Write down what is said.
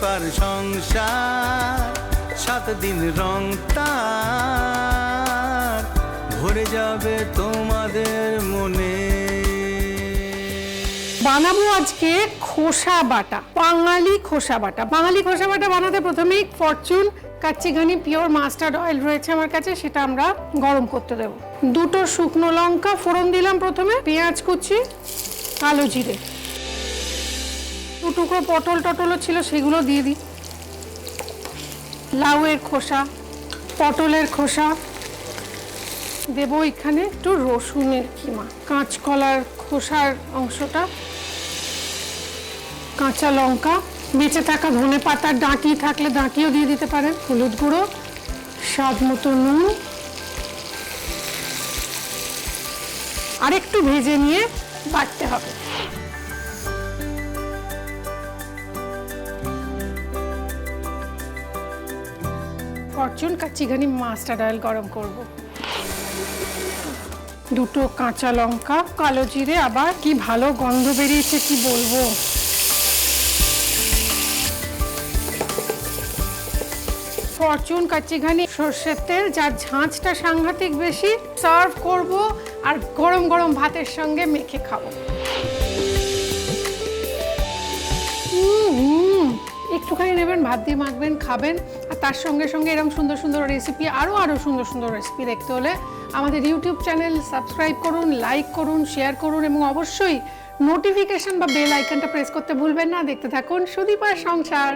সুদীপার সংসার, সাত দিন রং তার, ভরে যাবে তোমাদের মনে। বানাবো আজকে খোসা বাটা, বাঙালি খোসা বাটা। বাঙালি খোসা বাটা বানাতে প্রথমেই Fortune Kachchi Ghani pure mustard oil রয়েছে আমার কাছে, সেটা আমরা গরম করতে দেবো। দুটো শুকনো লঙ্কা ফোড়ন দিলাম প্রথমে, পেঁয়াজ কুচি, কালো জিরে। দু টুকরো পটল টটলও ছিল, সেগুলো দিয়ে দিই। লাউয়ের খোসা, পটলের খোসা। দেবো এখানে একটু রসুনের কিমা, কাঁচকলার খোসার অংশটা। কাঁচা লঙ্কা, বেঁচে থাকা ধনে পাতার ডাঁটি থাকলে ডাঁটিও দিয়ে দিতে পারেন। হলুদ গুঁড়ো, স্বাদ মতো নুন। আর একটু ভেজে নিয়ে বাটতে হবে। ফরচুন কাচ্চিঘানি মাস্টার্ড অয়েল গরম করব। দুটো কাঁচা লঙ্কা, কালো জিরে, আবার কি ভালো গন্ধ বেরিয়েছে কি বলব? ফরচুন কাচ্চিঘানি সর্ষের তেল, যার ঝাঁঝটা সাংঘাতিক বেশি, সার্ভ করব আর গরম গরম ভাতের সঙ্গে মেখে খাব। একটুখানি নেবেন, ভাত দিয়ে মাখবেন, খাবেন। তার সঙ্গে সঙ্গে এরকম সুন্দর সুন্দর রেসিপি আরও আরও সুন্দর সুন্দর রেসিপি দেখতে হলে আমাদের ইউটিউব চ্যানেল সাবস্ক্রাইব করুন লাইক করুন শেয়ার করুন এবং অবশ্যই নোটিফিকেশন বা বেল আইকনটা প্রেস করতে ভুলবেন না। দেখতে থাকুন সুদীপার সংসার।